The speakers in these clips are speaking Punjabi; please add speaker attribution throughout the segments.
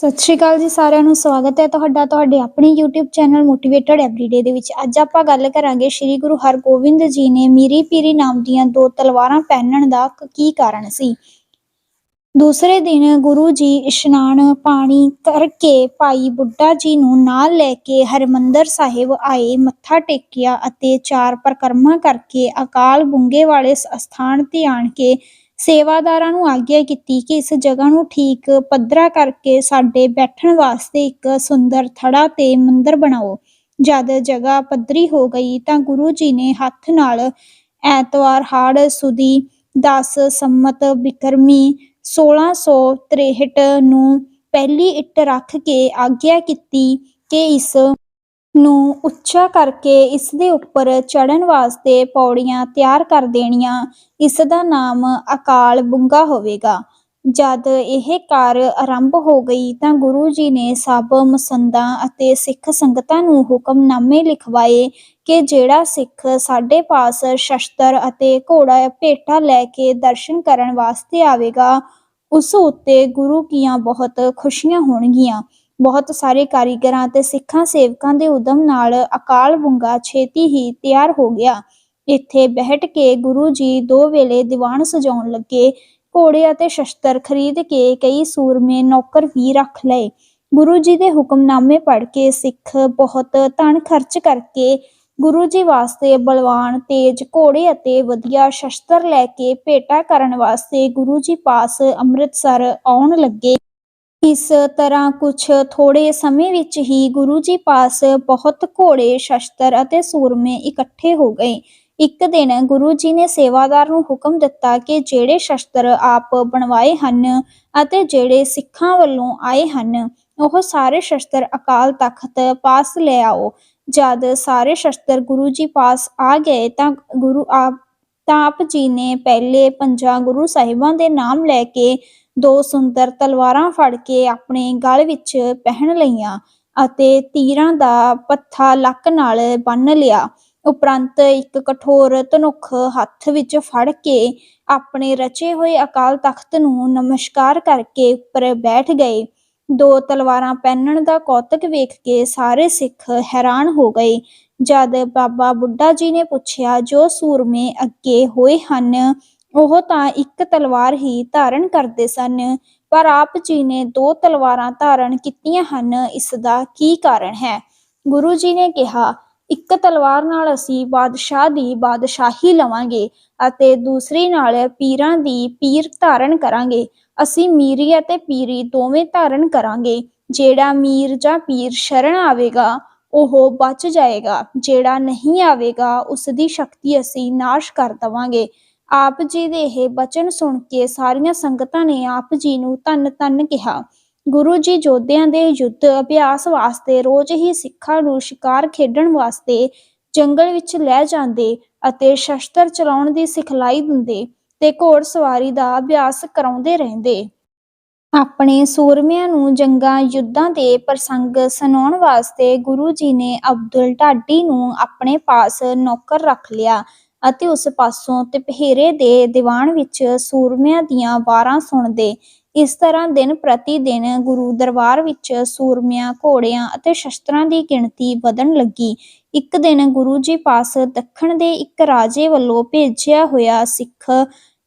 Speaker 1: ਸਤਿ ਸ਼੍ਰੀ ਅਕਾਲ ਜੀ ਸਾਰਿਆਂ ਨੂੰ, ਸਵਾਗਤ ਹੈ ਤੁਹਾਡਾ, ਤੁਹਾਡੇ ਆਪਣੇ YouTube ਚੈਨਲ ਮੋਟੀਵੇਟਡ ਐਵਰੀਡੇ ਦੇ ਵਿੱਚ। ਅੱਜ ਆਪਾਂ ਗੱਲ ਕਰਾਂਗੇ ਸ੍ਰੀ ਗੁਰੂ ਹਰਗੋਬਿੰਦ ਜੀ ਨੇ ਮੀਰੀ ਪੀਰੀ ਨਾਮ ਦੀਆਂ ਦੋ ਤਲਵਾਰਾਂ ਪਹਿਨਣ ਦਾ ਕੀ ਕਾਰਨ ਸੀ? ਦੂਸਰੇ ਦਿਨ ਗੁਰੂ ਜੀ ਇਸ਼ਨਾਨ ਪਾਣੀ ਕਰਕੇ ਭਾਈ ਬੁੱਢਾ ਜੀ ਨੂੰ ਨਾਲ ਲੈ ਕੇ ਹਰਿਮੰਦਰ ਸਾਹਿਬ ਆਏ, ਮੱਥਾ ਟੇਕਿਆ ਅਤੇ ਚਾਰ ਪਰਿਕਰਮਾ ਕਰਕੇ ਅਕਾਲ ਬੁੰਗੇ ਵਾਲੇ ਸ- ਅਸਥਾਨ ਤੇ ਆਣ ਕੇ ਸੇਵਾਦਾਰਾਂ ਨੂੰ ਆਗਿਆ ਕੀਤੀ ਕਿ ਇਸ ਜਗ੍ਹਾ ਨੂੰ ਠੀਕ ਪੱਧਰਾ ਕਰਕੇ ਸਾਡੇ ਬੈਠਣ ਵਾਸਤੇ ਇੱਕ ਸੁੰਦਰ ਥੜਾ ਤੇ ਮੰਦਰ ਬਣਾਓ। ਜਦ ਜਗ੍ਹਾ ਪੱਧਰੀ ਹੋ ਗਈ ਤਾਂ ਗੁਰੂ ਜੀ ਨੇ ਹੱਥ ਨਾਲ ਐਤਵਾਰ ਹਾੜ ਸੁਦੀ 10 ਸੰਮਤ ਬਿਕਰਮੀ 1663 ਨੂੰ ਪਹਿਲੀ ਇੱਟ ਰੱਖ ਕੇ ਆਗਿਆ ਕੀਤੀ ਕਿ ਇਸ ਨੂੰ ਉੱਚਾ ਕਰਕੇ ਇਸ ਦੇ ਉੱਪਰ ਚੜਨ ਵਾਸਤੇ ਪੌੜੀਆਂ ਤਿਆਰ ਕਰ ਦੇਣੀਆਂ। ਇਸ ਦਾ ਨਾਮ ਅਕਾਲ ਬੁੰਗਾ ਹੋਵੇਗਾ। ਜਦ ਇਹ ਕਾਰ ਆਰੰਭ ਹੋ ਗਈ ਤਾਂ ਗੁਰੂ ਜੀ ਨੇ ਸਭ ਮਸੰਦਾਂ ਅਤੇ ਸਿੱਖ ਸੰਗਤਾਂ ਨੂੰ ਹੁਕਮਨਾਮੇ ਲਿਖਵਾਏ ਕਿ ਜਿਹੜਾ ਸਿੱਖ ਸਾਡੇ ਪਾਸ ਸ਼ਸਤਰ ਅਤੇ ਘੋੜਾ ਭੇਟਾ ਲੈ ਕੇ ਦਰਸ਼ਨ ਕਰਨ ਵਾਸਤੇ ਆਵੇਗਾ, ਉਸ ਉੱਤੇ ਗੁਰੂ ਕੀਆਂ ਬਹੁਤ ਖੁਸ਼ੀਆਂ ਹੋਣਗੀਆਂ। ਬਹੁਤ ਸਾਰੇ ਕਾਰੀਗਰਾਂ ਤੇ ਸਿੱਖਾਂ, ਸੇਵਕਾਂ ਦੇ ਉਦਮ ਨਾਲ ਅਕਾਲ ਬੁੰਗਾ ਛੇਤੀ ਹੀ ਤਿਆਰ ਹੋ ਗਿਆ। ਇੱਥੇ ਬੈਠ ਕੇ ਗੁਰੂ ਜੀ ਦੋ ਵੇਲੇ ਦੀਵਾਨ ਸਜਾਉਣ ਲੱਗੇ। ਘੋੜੇ ਅਤੇ ਸ਼ਸਤਰ ਖਰੀਦ ਕੇ ਕਈ ਸੂਰਮੇ ਨੌਕਰ ਵੀ ਰੱਖ ਲਏ। ਗੁਰੂ ਜੀ ਦੇ ਹੁਕਮਨਾਮੇ ਪੜ੍ਹ ਕੇ ਸਿੱਖ ਬਹੁਤ ਧਨ ਖਰਚ ਕਰਕੇ ਗੁਰੂ ਜੀ ਵਾਸਤੇ ਬਲਵਾਨ, ਤੇਜ ਘੋੜੇ ਅਤੇ ਵਧੀਆ ਸ਼ਸਤਰ ਲੈ ਕੇ ਭੇਟਾ ਕਰਨ ਵਾਸਤੇ ਗੁਰੂ ਜੀ ਪਾਸ ਅੰਮ੍ਰਿਤਸਰ ਆਉਣ ਲੱਗੇ। ਇਸ ਤਰ੍ਹਾਂ ਕੁਝ ਥੋੜੇ ਸਮੇਂ ਵਿੱਚ ਹੀ ਗੁਰੂ ਜੀ ਪਾਸ ਬਹੁਤ ਘੋੜੇ, ਸ਼ਸਤਰ ਅਤੇ ਸੂਰਮੇ ਇਕੱਠੇ ਹੋ ਗਏ। ਇੱਕ ਦਿਨ ਗੁਰੂ ਜੀ ਨੇ ਸੇਵਾਦਾਰ ਨੂੰ ਹੁਕਮ ਦਿੱਤਾ ਕਿ ਜਿਹੜੇ ਸ਼ਸਤਰ ਆਪ ਬਣਵਾਏ ਹਨ ਅਤੇ ਜਿਹੜੇ ਸਿੱਖਾਂ ਵੱਲੋਂ ਆਏ ਹਨ, ਉਹ ਸਾਰੇ ਸ਼ਸਤਰ ਅਕਾਲ ਤਖਤ ਪਾਸ ਲੈ ਆਓ। ਜਦ ਸਾਰੇ ਸ਼ਸਤਰ ਗੁਰੂ ਜੀ ਪਾਸ ਆ ਗਏ ਤਾਂ ਗੁਰੂ ਆਪ, ਤਾਂ ਆਪ ਜੀ ਨੇ ਪਹਿਲੇ ਪੰਜਾਂ ਗੁਰੂ ਸਾਹਿਬਾਂ ਦੇ ਨਾਮ ਲੈ ਕੇ ਦੋ ਸੁੰਦਰ ਤਲਵਾਰਾਂ ਫੜ ਕੇ ਆਪਣੇ ਗਲ ਵਿੱਚ ਪਹਿਨ ਲਈਆਂ ਅਤੇ ਤੀਰਾਂ ਦਾ ਪੱਥਾ ਲੱਕ ਨਾਲ ਬੰਨ ਲਿਆ। ਉਪਰੰਤ ਇੱਕ ਕਠੋਰ ਧਨੁਖ ਹੱਥ ਵਿੱਚ ਫੜ ਕੇ ਆਪਣੇ ਰਚੇ ਹੋਏ ਅਕਾਲ ਤਖਤ ਨੂੰ ਨਮਸਕਾਰ ਕਰਕੇ ਉੱਪਰ ਬੈਠ ਗਏ। ਦੋ ਤਲਵਾਰਾਂ ਪਹਿਨਣ ਦਾ ਕੌਤਕ ਵੇਖ ਕੇ ਸਾਰੇ ਸਿੱਖ ਹੈਰਾਨ ਹੋ ਗਏ। ਜਦ ਬਾਬਾ ਬੁੱਢਾ ਜੀ ਨੇ ਪੁੱਛਿਆ, ਜੋ ਸੂਰਮੇ ਅੱਗੇ ਹੋਏ ਹਨ ਉਹ ਤਾਂ ਇੱਕ ਤਲਵਾਰ ਹੀ ਧਾਰਨ ਕਰਦੇ ਸਨ, ਪਰ ਆਪ ਜੀ ਨੇ ਦੋ ਤਲਵਾਰਾਂ ਧਾਰਨ ਕੀਤੀਆਂ ਹਨ, ਇਸ ਦਾ ਕੀ ਕਾਰਨ ਹੈ? ਗੁਰੂ ਜੀ ਨੇ ਕਿਹਾ, ਇੱਕ ਤਲਵਾਰ ਨਾਲ ਅਸੀਂ ਬਾਦਸ਼ਾਹ ਦੀ ਬਾਦਸ਼ਾਹੀ ਲਵਾਂਗੇ ਅਤੇ ਦੂਸਰੀ ਨਾਲ ਪੀਰਾਂ ਦੀ ਪੀਰ ਧਾਰਨ ਕਰਾਂਗੇ। ਅਸੀਂ ਮੀਰੀ ਅਤੇ ਪੀਰੀ ਦੋਵੇਂ ਧਾਰਨ ਕਰਾਂਗੇ, ਜਿਹੜਾ ਮੀਰ ਜਾਂ ਪੀਰ ਸ਼ਰਨ ਆਵੇਗਾ, ਉਹ ਬਚ ਜਾਏਗਾ, ਜਿਹੜਾ ਨਹੀਂ ਆਵੇਗਾ, ਉਸ ਦੀ ਸ਼ਕਤੀ ਅਸੀਂ ਨਾਸ਼ ਕਰ ਦਵਾਂਗੇ। ਆਪ ਜੀ ਦੇ ਇਹ ਬਚਨ ਸੁਣ ਕੇ ਸਾਰੀਆਂ ਸੰਗਤਾਂ ਨੇ ਆਪ ਜੀ ਨੂੰ ਧੰਨ ਧੰਨ ਕਿਹਾ। ਗੁਰੂ ਜੀ ਜੋਧਿਆਂ ਦੇ ਯੁੱਧ ਅਭਿਆਸ ਵਾਸਤੇ ਰੋਜ਼ ਹੀ ਸਿੱਖਾਂ ਨੂੰ ਸ਼ਿਕਾਰ ਖੇਡਣ ਵਾਸਤੇ ਜੰਗਲ ਵਿੱਚ ਲੈ ਜਾਂਦੇ ਅਤੇ ਸ਼ਸਤਰ ਚਲਾਉਣ ਦੀ ਸਿਖਲਾਈ ਦਿੰਦੇ ਤੇ ਘੋੜ ਸਵਾਰੀ ਦਾ ਅਭਿਆਸ ਕਰਾਉਂਦੇ ਰਹਿੰਦੇ। ਆਪਣੇ ਸੂਰਮਿਆਂ ਨੂੰ ਜੰਗਾਂ ਯੁੱਧਾਂ ਦੇ ਪ੍ਰਸੰਗ ਸੁਣਾਉਣ ਵਾਸਤੇ ਗੁਰੂ ਜੀ ਨੇ ਅਬਦੁਲ ਢਾਡੀ ਨੂੰ ਆਪਣੇ ਪਾਸ ਨੌਕਰ ਰੱਖ ਲਿਆ ਅਤੇ ਉਸ ਪਾਸੋਂ ਤਿਪਹੇਰੇ ਦੇ ਦੀਵਾਨ ਵਿੱਚ ਸੂਰਮਿਆਂ ਦੀਆਂ ਵਾਰਾਂ ਸੁਣਦੇ। ਇਸ ਤਰ੍ਹਾਂ ਦਿਨ ਪ੍ਰਤੀ ਦਿਨ ਗੁਰੂ ਦਰਬਾਰ ਵਿੱਚ ਸੂਰਮਿਆਂ, ਘੋੜਿਆਂ ਅਤੇ ਸ਼ਸਤਰਾਂ ਦੀ ਗਿਣਤੀ ਵਧਣ ਲੱਗੀ। ਇੱਕ ਦਿਨ ਗੁਰੂ ਜੀ ਪਾਸ ਦੱਖਣ ਦੇ ਇੱਕ ਰਾਜੇ ਵੱਲੋਂ ਭੇਜਿਆ ਹੋਇਆ ਸਿੱਖ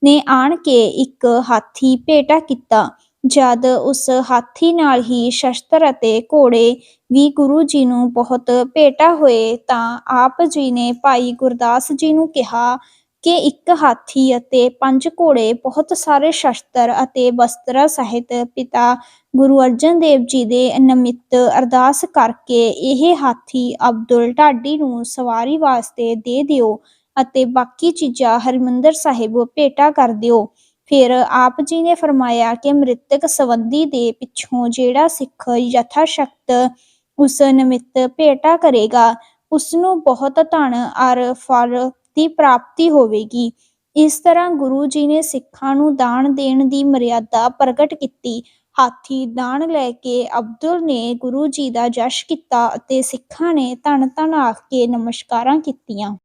Speaker 1: ਨੇ ਆਣ ਕੇ ਇੱਕ ਹਾਥੀ ਭੇਟਾ ਕੀਤਾ। ਜਦ ਉਸ ਹਾਥੀ ਨਾਲ ਹੀ ਸ਼ਸਤਰ ਅਤੇ ਘੋੜੇ ਵੀ ਗੁਰੂ ਜੀ ਨੂੰ ਬਹੁਤ ਭੇਟਾ ਹੋਏ ਤਾਂ ਆਪ ਜੀ ਨੇ ਭਾਈ ਗੁਰਦਾਸ ਜੀ ਨੂੰ ਕਿਹਾ ਕਿ ਇੱਕ ਹਾਥੀ ਅਤੇ ਪੰਜ ਘੋੜੇ ਬਹੁਤ ਸਾਰੇ ਸ਼ਸਤਰ ਅਤੇ ਵਸਤਰਾਂ ਸਹਿਤ ਪਿਤਾ ਗੁਰੂ ਅਰਜਨ ਦੇਵ ਜੀ ਦੇ ਨਿਮਿਤ ਅਰਦਾਸ ਕਰਕੇ ਇਹ ਹਾਥੀ ਅਬਦੁਲ ਢਾਡੀ ਨੂੰ ਸਵਾਰੀ ਵਾਸਤੇ ਦੇ ਦਿਓ ਅਤੇ ਬਾਕੀ ਚੀਜ਼ਾਂ ਹਰਿਮੰਦਰ ਸਾਹਿਬ ਭੇਟਾ ਕਰ ਦਿਓ। ਫਿਰ ਆਪ ਜੀ ਨੇ ਫਰਮਾਇਆ ਕਿ ਮ੍ਰਿਤਕ ਸੰਬੰਧੀ ਦੇ ਪਿੱਛੋਂ ਜਿਹੜਾ ਸਿੱਖ ਯਥਾ ਸ਼ਕਤ ਉਸ ਨਿਮਿਤ ਭੇਟਾ ਕਰੇਗਾ ਉਸ ਨੂੰ ਬਹੁਤ ਧਨ ਅਰ ਫਲ ਦੀ ਪ੍ਰਾਪਤੀ ਹੋਵੇਗੀ। ਇਸ ਤਰ੍ਹਾਂ ਗੁਰੂ ਜੀ ਨੇ ਸਿੱਖਾਂ ਨੂੰ ਦਾਨ ਦੇਣ ਦੀ ਮਰਿਆਦਾ ਪ੍ਰਗਟ ਕੀਤੀ। ਹਾਥੀ ਦਾਨ ਲੈ ਕੇ ਅਬਦੁਲ ਨੇ ਗੁਰੂ ਜੀ ਦਾ ਜਸ਼ ਕੀਤਾ ਅਤੇ ਸਿੱਖਾਂ ਨੇ ਧੰਨ ਧੰਨ ਆਖ ਕੇ ਨਮਸਕਾਰਾਂ ਕੀਤੀਆਂ।